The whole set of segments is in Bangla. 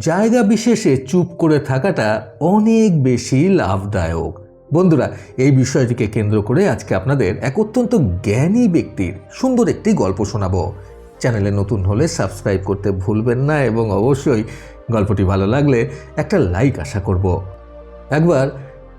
জায়গা বিশেষে চুপ করে থাকাটা অনেক বেশি লাভদায়ক। বন্ধুরা, এই বিষয়টিকে কেন্দ্র করে আজকে আপনাদের এক অত্যন্ত জ্ঞানী ব্যক্তির সুন্দর একটি গল্প শোনাবো। চ্যানেলে নতুন হলে সাবস্ক্রাইব করতে ভুলবেন না এবং অবশ্যই গল্পটি ভালো লাগলে একটা লাইক আশা করব। একবার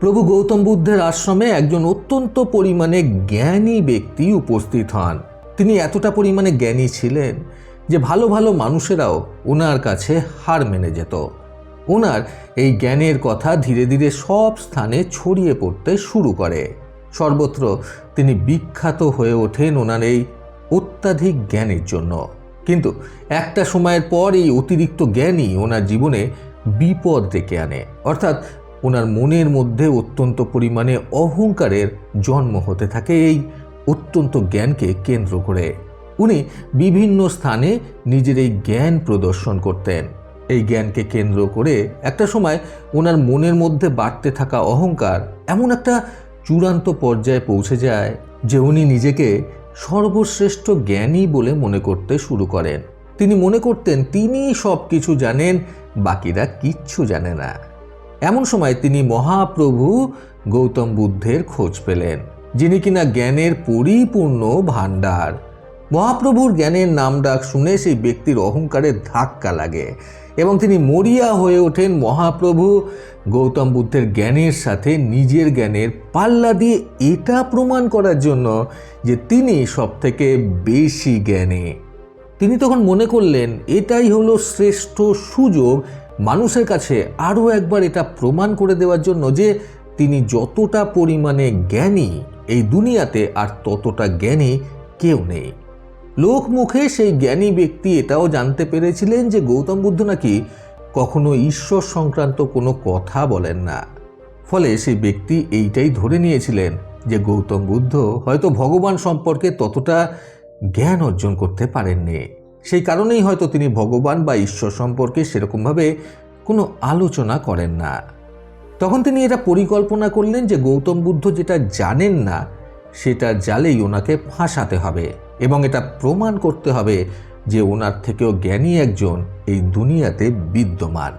প্রভু গৌতম বুদ্ধের আশ্রমে একজন অত্যন্ত পরিমাণে জ্ঞানী ব্যক্তি উপস্থিত হন। তিনি এতটা পরিমাণে জ্ঞানী ছিলেন যে ভালো ভালো মানুষেরাও ওনার কাছে হার মেনে যেত। ওনার এই জ্ঞানের কথা ধীরে ধীরে সব স্থানে ছড়িয়ে পড়তে শুরু করে। সর্বত্র তিনি বিখ্যাত হয়ে ওঠেন ওনার এই অত্যাধিক জ্ঞানের জন্য। কিন্তু একটা সময়ের পর এই অতিরিক্ত জ্ঞানই ওনার জীবনে বিপদ ডেকে আনে। অর্থাৎ ওনার মনের মধ্যে অত্যন্ত পরিমাণে অহংকারের জন্ম হতে থাকে এই অত্যন্ত জ্ঞানকে কেন্দ্র করে। উনি বিভিন্ন স্থানে নিজের এই জ্ঞান প্রদর্শন করতেন। এই জ্ঞানকে কেন্দ্র করে একটা সময় ওনার মনের মধ্যে বাড়তে থাকা অহংকার এমন একটা চূড়ান্ত পর্যায়ে পৌঁছে যায় যে উনি নিজেকে সর্বশ্রেষ্ঠ জ্ঞানী বলে মনে করতে শুরু করেন। তিনি মনে করতেন, তিনি সব কিছু জানেন, বাকিরা কিচ্ছু জানে না। এমন সময় তিনি মহাপ্রভু গৌতম বুদ্ধের খোঁজ পেলেন, যিনি কিনা জ্ঞানের পরিপূর্ণ ভাণ্ডার। মহাপ্রভুর জ্ঞানের নাম ডাক শুনে সেই ব্যক্তির অহংকারের ধাক্কা লাগে এবং তিনি মরিয়া হয়ে ওঠেন মহাপ্রভু। গৌতম বুদ্ধের জ্ঞানের সাথে নিজের জ্ঞানের পাল্লা দিয়ে এটা প্রমাণ করার জন্য যে তিনি সব থেকে বেশি জ্ঞানী। তিনি তখন মনে করলেন, এটাই হলো শ্রেষ্ঠ সুযোগ। মানুষের কাছে আরও একবার এটা প্রমাণ করে দেওয়ার জন্য যে তিনি যতটা পরিমাণে জ্ঞানী, এই দুনিয়াতে আর ততটা জ্ঞানী কেউ নেই। লোক মুখে সেই জ্ঞানী ব্যক্তি এটাও জানতে পেরেছিলেন যে গৌতম বুদ্ধ নাকি কখনো ঈশ্বর সংক্রান্ত কোনো কথা বলেন না। ফলে সেই ব্যক্তি এইটাই ধরে নিয়েছিলেন যে গৌতম বুদ্ধ হয়তো ভগবান সম্পর্কে ততটা জ্ঞান অর্জন করতে পারেননি। সেই কারণেই হয়তো তিনি ভগবান বা ঈশ্বর সম্পর্কে সেরকমভাবে কোনো আলোচনা করেন না। তখন তিনি এটা পরিকল্পনা করলেন যে গৌতম বুদ্ধ যেটা জানেন না, সেটা জালেই ওনাকে ফাঁসাতে হবে। এবং এটা প্রমাণ করতে হবে যে ওনার থেকেও জ্ঞানী একজন এই দুনিয়াতে বিদ্যমান।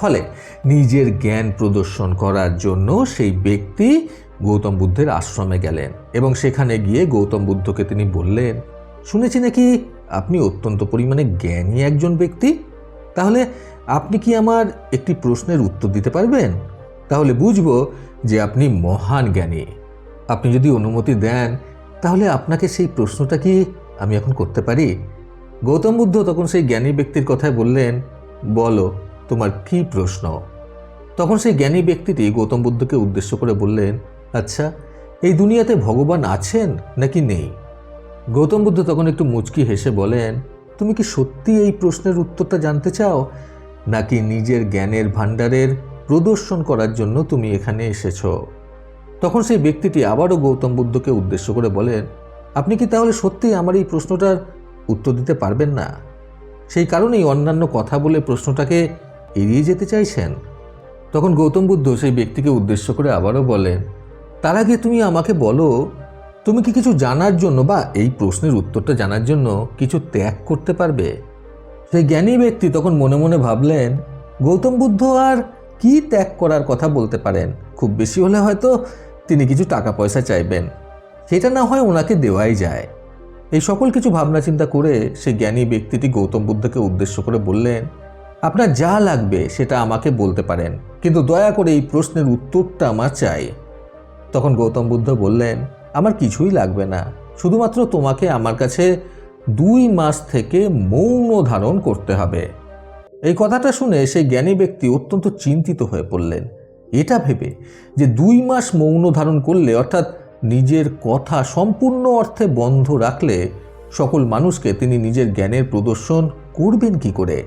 ফলে নিজের জ্ঞান প্রদর্শন করার জন্য সেই ব্যক্তি গৌতম বুদ্ধের আশ্রমে গেলেন এবং সেখানে গিয়ে গৌতম বুদ্ধকে তিনি বললেন, শুনেছি নাকি আপনি অত্যন্ত পরিমাণে জ্ঞানী একজন ব্যক্তি? তাহলে আপনি কি আমার একটি প্রশ্নের উত্তর দিতে পারবেন? তাহলে বুঝব যে আপনি মহান জ্ঞানী। আপনি যদি অনুমতি দেন তাহলে আপনাকে সেই প্রশ্নটা কি আমি এখন করতে পারি? গৌতম বুদ্ধ তখন সেই জ্ঞানী ব্যক্তির কথায় বললেন, বলো, তোমার কি প্রশ্ন? তখন সেই জ্ঞানী ব্যক্তিটি গৌতম বুদ্ধকে উদ্দেশ্য করে বললেন আচ্ছা এই দুনিয়াতে ভগবান আছেন নাকি নেই? গৌতম বুদ্ধ তখন একটু মুচকি হেসে বলেন, তুমি কি সত্যি এই প্রশ্নের উত্তরটা জানতে চাও? নাকি নিজের জ্ঞানের ভাণ্ডারের প্রদর্শন করার জন্য তুমি এখানে এসেছ? তখন সেই ব্যক্তিটি আবারও গৌতম বুদ্ধকে উদ্দেশ্য করে বলেন, আপনি কি তাহলে সত্যিই আমার এই প্রশ্নটার উত্তর দিতে পারবেন না? সেই কারণেই অন্যান্য কথা বলে প্রশ্নটাকে এড়িয়ে যেতে চাইছেন? তখন গৌতম বুদ্ধ সেই ব্যক্তিকে উদ্দেশ্য করে আবারও বলেন, তার আগে তুমি আমাকে বলো, তুমি কি কিছু জানার জন্য বা এই প্রশ্নের উত্তরটা জানার জন্য কিছু ত্যাগ করতে পারবে? সেই জ্ঞানী ব্যক্তি তখন মনে মনে ভাবলেন, গৌতম বুদ্ধ আর কি ত্যাগ করার কথা বলতে পারেন? খুব বেশি হলে হয়তো তিনি কিছু টাকা পয়সা চাইবেন। সেটা না হয় ওনাকে দেওয়াই যায়। এই সকল কিছু ভাবনা চিন্তা করে সে জ্ঞানী ব্যক্তিটি গৌতম বুদ্ধকে উদ্দেশ্য করে বললেন, আপনার যা লাগবে সেটা আমাকে বলতে পারেন, কিন্তু দয়া করে এই প্রশ্নের উত্তরটা আমার চাই। তখন গৌতম বুদ্ধ বললেন, আমার কিছুই লাগবে না, শুধুমাত্র তোমাকে আমার কাছে দুই মাস থেকে মৌন ধারণ করতে হবে। এই কথাটা শুনে সেই জ্ঞানী ব্যক্তি অত্যন্ত চিন্তিত হয়ে পড়লেন। এটা ভেবে যে দুই মাস মৌন ধারণ করলে, অর্থাৎ নিজের কথা সম্পূর্ণ অর্থে বন্ধ রাখলে সকল মানুষকে তিনি নিজের জ্ঞানের প্রদর্শন করবেন কি করে?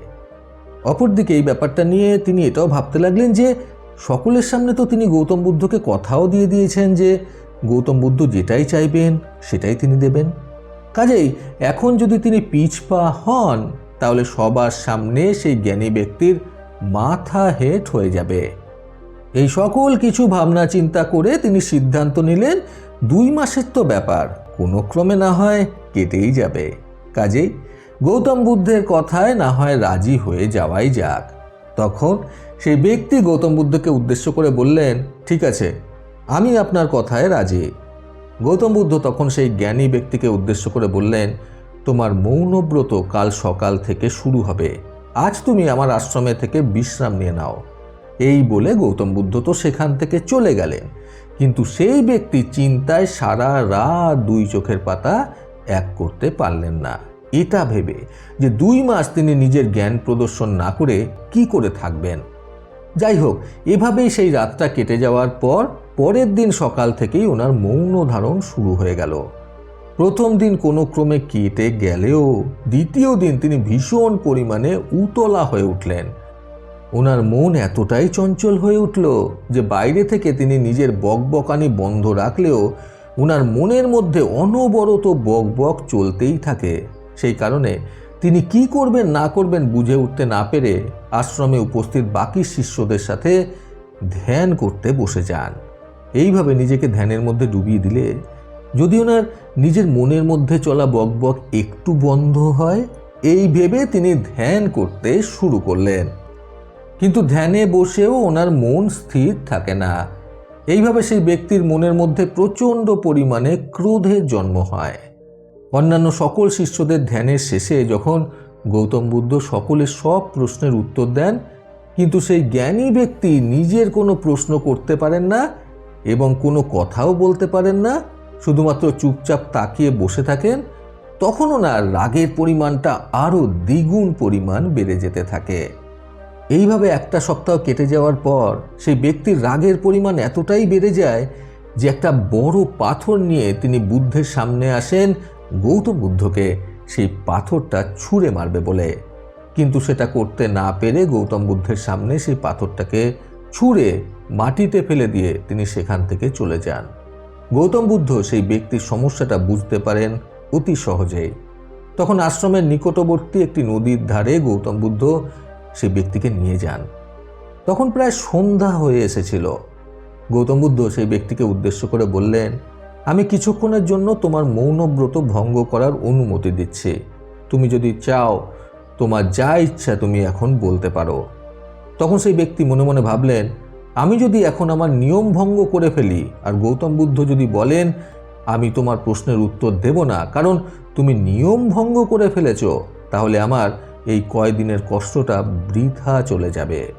অপরদিকে এই ব্যাপারটা নিয়ে তিনি এটাও ভাবতে লাগলেন যে সকলের সামনে তো তিনি গৌতম বুদ্ধকে কথাও দিয়ে দিয়েছেন যে গৌতম বুদ্ধ যেটাই চাইবেন, সেটাই তিনি দেবেন। কাজেই এখন যদি তিনি পিছপা হন, তাহলে সবার সামনে সেই জ্ঞানী ব্যক্তির মাথা হেট হয়ে যাবে। এই সকল কিছু ভাবনা চিন্তা করে তিনি সিদ্ধান্ত নিলেন, দুই মাসের তো ব্যাপার, কোনো ক্রমে না হয় কেটেই যাবে। কাজেই গৌতম বুদ্ধের কথায় না হয় রাজি হয়ে যাওয়াই যাক। তখন সেই ব্যক্তি গৌতম বুদ্ধকে উদ্দেশ্য করে বললেন, ঠিক আছে, আমি আপনার কথায় রাজি। গৌতম বুদ্ধ তখন সেই জ্ঞানী ব্যক্তিকে উদ্দেশ্য করে বললেন, তোমার মৌনব্রত কাল সকাল থেকে শুরু হবে। আজ তুমি আমার আশ্রমে থেকে বিশ্রাম নিয়ে নাও। এই বলে গৌতম বুদ্ধ তো সেখান থেকে চলে গেলেন। কিন্তু সেই ব্যক্তি চিন্তায় সারা রাত দুই চোখের পাতা এক করতে পারলেন না। এটা ভেবে যে দুই মাস তিনি নিজের জ্ঞান প্রদর্শন না করে কি করে থাকবেন? যাই হোক, এভাবেই সেই রাতটা কেটে যাওয়ার পর পরের দিন সকাল থেকেই ওনার মৌন ধারণ শুরু হয়ে গেল। প্রথম দিন কোনো ক্রমে কেটে গেলেও দ্বিতীয় দিন তিনি ভীষণ পরিমাণে উতলা হয়ে উঠলেন। ওনার মন এতটাই চঞ্চল হয়ে উঠল যে বাইরে থেকে তিনি নিজের বকবকানি বন্ধ রাখলেও ওনার মনের মধ্যে অনবরত বকবক চলতেই থাকে। সেই কারণে তিনি কি করবেন, না করবেন বুঝে উঠতে না পেরে আশ্রমে উপস্থিত বাকি শিষ্যদের সাথে ধ্যান করতে বসে যান। এইভাবে নিজেকে ধ্যানের মধ্যে ডুবিয়ে দিলে যদি ওনার নিজের মনের মধ্যে চলা বকবক একটু বন্ধ হয়, এই ভেবে তিনি ধ্যান করতে শুরু করলেন। কিন্তু ধ্যানে বসেও ওনার মন স্থির থাকে না। এইভাবে সেই ব্যক্তির মনের মধ্যে প্রচণ্ড পরিমাণে ক্রোধের জন্ম হয়। অন্যান্য সকল শিষ্যদের ধ্যানের শেষে যখন গৌতম বুদ্ধ সকলের সব প্রশ্নের উত্তর দেন, কিন্তু সেই জ্ঞানী ব্যক্তি নিজের কোনো প্রশ্ন করতে পারেন না এবং কোনো কথাও বলতে পারেন না, শুধুমাত্র চুপচাপ তাকিয়ে বসে থাকেন, তখন ওনার রাগের পরিমাণটা আরও দ্বিগুণ পরিমাণ বেড়ে যেতে থাকে। এইভাবে একটা সপ্তাহ কেটে যাওয়ার পর সেই ব্যক্তির রাগের পরিমাণ এতটাই বেড়ে যায় যে একটা বড় পাথর নিয়ে তিনি বুদ্ধের সামনে আসেন গৌতম বুদ্ধকে। সেই পাথরটা ছুঁড়ে মারবে বলে। কিন্তু সেটা করতে না পেরে গৌতম বুদ্ধের সামনে সেই পাথরটাকে ছুঁড়ে মাটিতে ফেলে দিয়ে তিনি সেখান থেকে চলে যান। গৌতম বুদ্ধ সেই ব্যক্তির সমস্যাটা বুঝতে পারেন অতি সহজেই। তখন আশ্রমের নিকটবর্তী একটি নদীর ধারে গৌতম বুদ্ধ সেই ব্যক্তিকে নিয়ে যান। তখন প্রায় সন্ধ্যা হয়ে এসেছিল। গৌতম বুদ্ধ সেই ব্যক্তিকে উদ্দেশ্য করে বললেন, আমি কিছুক্ষণের জন্য তোমার মৌনব্রত ভঙ্গ করার অনুমতি দিচ্ছি। তুমি যদি চাও, তোমার যা ইচ্ছা তুমি এখন বলতে পারো। তখন সেই ব্যক্তি মনে মনে ভাবলেন, আমি যদি এখন আমার নিয়ম ভঙ্গ করে ফেলি আর গৌতম বুদ্ধ যদি বলেন, আমি তোমার প্রশ্নের উত্তর দেব না, কারণ তুমি নিয়ম ভঙ্গ করে ফেলেছ, তাহলে আমার এই কয়দিনের কষ্টটা বৃথা চলে যাবে।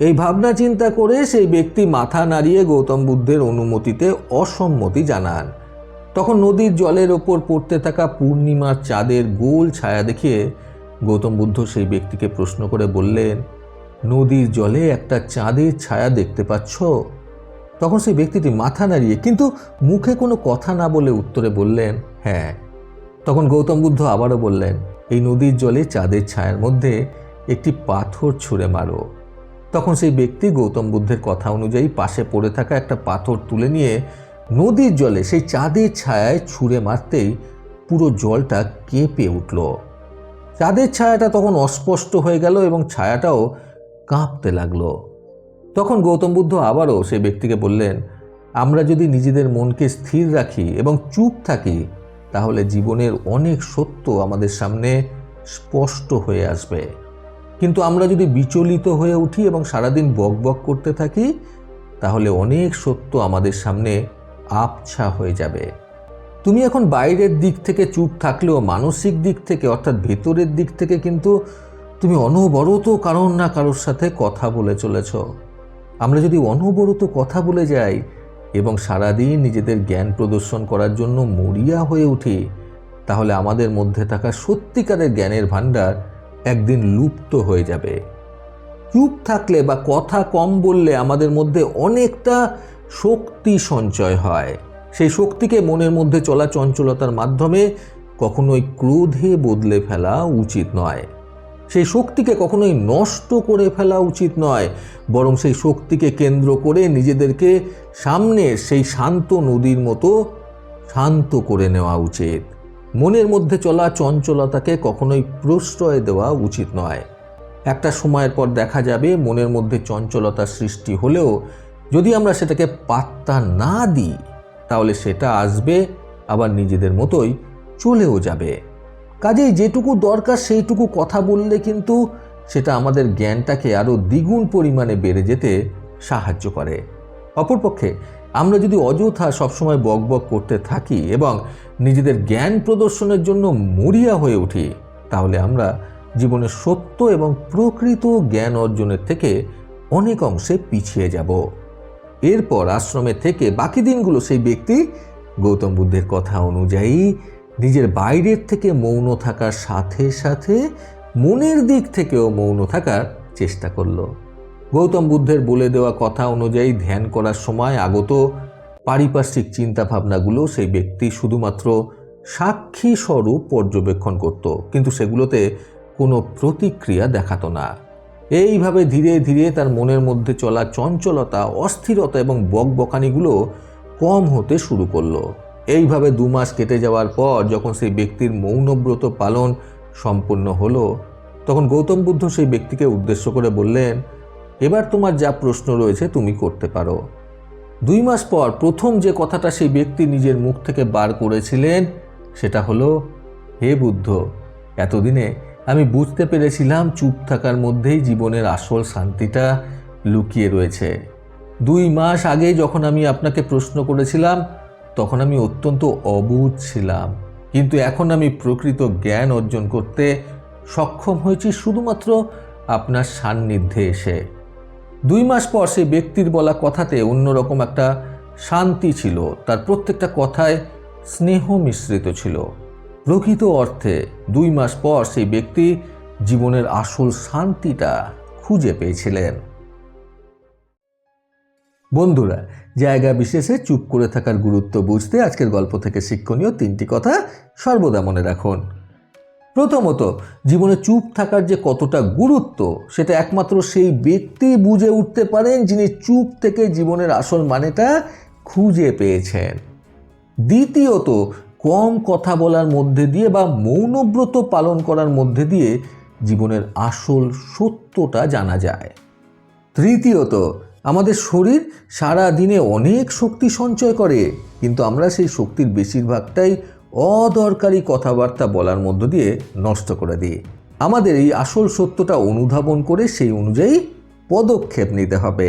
এই ভাবনা চিন্তা করে সেই ব্যক্তি মাথা নাড়িয়ে গৌতম বুদ্ধের অনুমতিতে অসম্মতি জানান। তখন নদীর জলের ওপর পড়তে থাকা পূর্ণিমার চাঁদের গোল ছায়া দেখিয়ে গৌতম বুদ্ধ সেই ব্যক্তিকে প্রশ্ন করে বললেন, নদীর জলে একটা চাঁদের ছায়া দেখতে পাচ্ছ? তখন সেই ব্যক্তিটি মাথা নাড়িয়ে কিন্তু মুখে কোনো কথা না বলে উত্তরে বললেন হ্যাঁ তখন গৌতম বুদ্ধ আবারও বললেন, এই নদীর জলে চাঁদের ছায়ার মধ্যে একটি পাথর ছুঁড়ে মারো। তখন সেই ব্যক্তি গৌতম বুদ্ধের কথা অনুযায়ী পাশে পড়ে থাকা একটা পাথর তুলে নিয়ে নদীর জলে সেই চাঁদের ছায়ায় ছুঁড়ে মারতেই পুরো জলটা কেঁপে উঠল। চাঁদের ছায়াটা তখন অস্পষ্ট হয়ে গেল এবং ছায়াটাও কাঁপতে লাগল। তখন গৌতম বুদ্ধ আবারও সেই ব্যক্তিকে বললেন, আমরা যদি নিজেদের মনকে স্থির রাখি এবং চুপ থাকি তাহলে জীবনের অনেক সত্য আমাদের সামনে স্পষ্ট হয়ে আসবে। কিন্তু আমরা যদি বিচলিত হয়ে উঠি এবং সারাদিন বকবক করতে থাকি, তাহলে অনেক সত্য আমাদের সামনে আবছা হয়ে যাবে। তুমি এখন বাইরের দিক থেকে চুপ থাকলেও মানসিক দিক থেকে অর্থাৎ ভেতরের দিক থেকে কিন্তু তুমি অনবরত কারোর না কারোর সাথে কথা বলে চলেছ। আমরা যদি অনবরত কথা বলে যাই এবং সারাদিন নিজেদের জ্ঞান প্রদর্শন করার জন্য মরিয়া হয়ে উঠি, তাহলে আমাদের মধ্যে থাকা সত্যিকারের জ্ঞানের ভাণ্ডার একদিন লুপ্ত হয়ে যাবে। চুপ থাকলে বা কথা কম বললে আমাদের মধ্যে অনেকটা শক্তি সঞ্চয় হয়। সেই শক্তিকে মনের মধ্যে চলা চঞ্চলতার মাধ্যমে কখনোই ক্রোধে বদলে ফেলা উচিত নয়। সেই শক্তিকে কখনোই নষ্ট করে ফেলা উচিত নয়, বরং সেই শক্তিকে কেন্দ্র করে নিজেদেরকে সামনে সেই শান্ত নদীর মতো শান্ত করে নেওয়া উচিত। মনের মধ্যে চলা চঞ্চলতাকে কখনোই প্রশ্রয় দেওয়া উচিত নয়। একটা সময়ের পর দেখা যাবে মনের মধ্যে চঞ্চলতার সৃষ্টি হলেও যদি আমরা সেটাকে পাত্তা না দিই, তাহলে সেটা আসবে, আবার নিজেদের মতোই চলেও যাবে। কাজেই যেটুকু দরকার সেইটুকু কথা বললে কিন্তু সেটা আমাদের জ্ঞানটাকে আরও দ্বিগুণ পরিমাণে বেড়ে যেতে সাহায্য করে। অপরপক্ষে, আমরা যদি অযথা সবসময় বক বক করতে থাকি এবং নিজেদের জ্ঞান প্রদর্শনের জন্য মরিয়া হয়ে উঠি, তাহলে আমরা জীবনের সত্য এবং প্রকৃত জ্ঞান অর্জনের থেকে অনেক অংশে পিছিয়ে যাব। এরপর আশ্রমে থেকে বাকি দিনগুলো সেই ব্যক্তি গৌতম বুদ্ধের কথা অনুযায়ী নিজের বাইরের থেকে মৌন থাকার সাথে সাথে মনের দিক থেকেও মৌন থাকার চেষ্টা করল। গৌতম বুদ্ধের বলে দেওয়া কথা অনুযায়ী ধ্যান করার সময় আগত পারিপার্শ্বিক চিন্তাভাবনাগুলো সেই ব্যক্তি শুধুমাত্র সাক্ষী স্বরূপ পর্যবেক্ষণ করত, কিন্তু সেগুলোতে কোনো প্রতিক্রিয়া দেখাতো না। এইভাবে ধীরে ধীরে তার মনের মধ্যে চলা চঞ্চলতা, অস্থিরতা এবং বকবকানিগুলো কম হতে শুরু করল। এইভাবে দু মাস কেটে যাওয়ার পর যখন সেই ব্যক্তির মৌনব্রত পালন সম্পূর্ণ হলো, তখন গৌতম বুদ্ধ সেই ব্যক্তিকে উদ্দেশ্য করে বললেন, এবার তোমার যা প্রশ্ন রয়েছে তুমি করতে পারো। দুই মাস পর প্রথম যে কথাটা সেই ব্যক্তি নিজের মুখ থেকে বার করেছিলেন, সেটা হলো, হে বুদ্ধ, এতদিনে আমি বুঝতে পেরেছিলাম চুপ থাকার মধ্যেই জীবনের আসল শান্তিটা লুকিয়ে রয়েছে। দুই মাস আগে যখন আমি আপনাকে প্রশ্ন করেছিলাম তখন আমি অত্যন্ত অবুধ ছিলাম। কিন্তু এখন আমি প্রকৃত জ্ঞান অর্জন করতে সক্ষম হয়েছি শুধুমাত্র আপনার সান্নিধ্যে এসে। দুই মাস পর সেই ব্যক্তির বলা কথাতে অন্যরকম একটা শান্তি ছিল। তার প্রত্যেকটা কথায় স্নেহ মিশ্রিত ছিল। প্রকৃত অর্থে দুই মাস পর সেই ব্যক্তি জীবনের আসল শান্তিটা খুঁজে পেয়েছিলেন। বন্ধুরা, জায়গা বিশেষে চুপ করে থাকার গুরুত্ব বুঝতে আজকের গল্প থেকে শিক্ষণীয় তিনটি কথা সর্বদা মনে রাখুন। প্রথমত, জীবনে চুপ থাকার যে কতটা গুরুত্ব, সেটা একমাত্র সেই ব্যক্তি বুঝে উঠতে পারেন যিনি চুপ থেকে জীবনের আসল মানেটা খুঁজে পেয়েছেন। দ্বিতীয়ত, কম কথা বলার মধ্যে দিয়ে বা মৌনব্রত পালন করার মধ্যে দিয়ে জীবনের আসল সত্যটা জানা যায়। তৃতীয়ত আমাদের শরীর সারা দিনে অনেক শক্তি সঞ্চয় করে, কিন্তু আমরা সেই শক্তির বেশিরভাগটাই অদরকারি কথাবার্তা বলার মধ্য দিয়ে নষ্ট করে দিই। আমাদের এই আসল সত্যটা অনুধাবন করে সেই অনুযায়ী পদক্ষেপ নিতে হবে।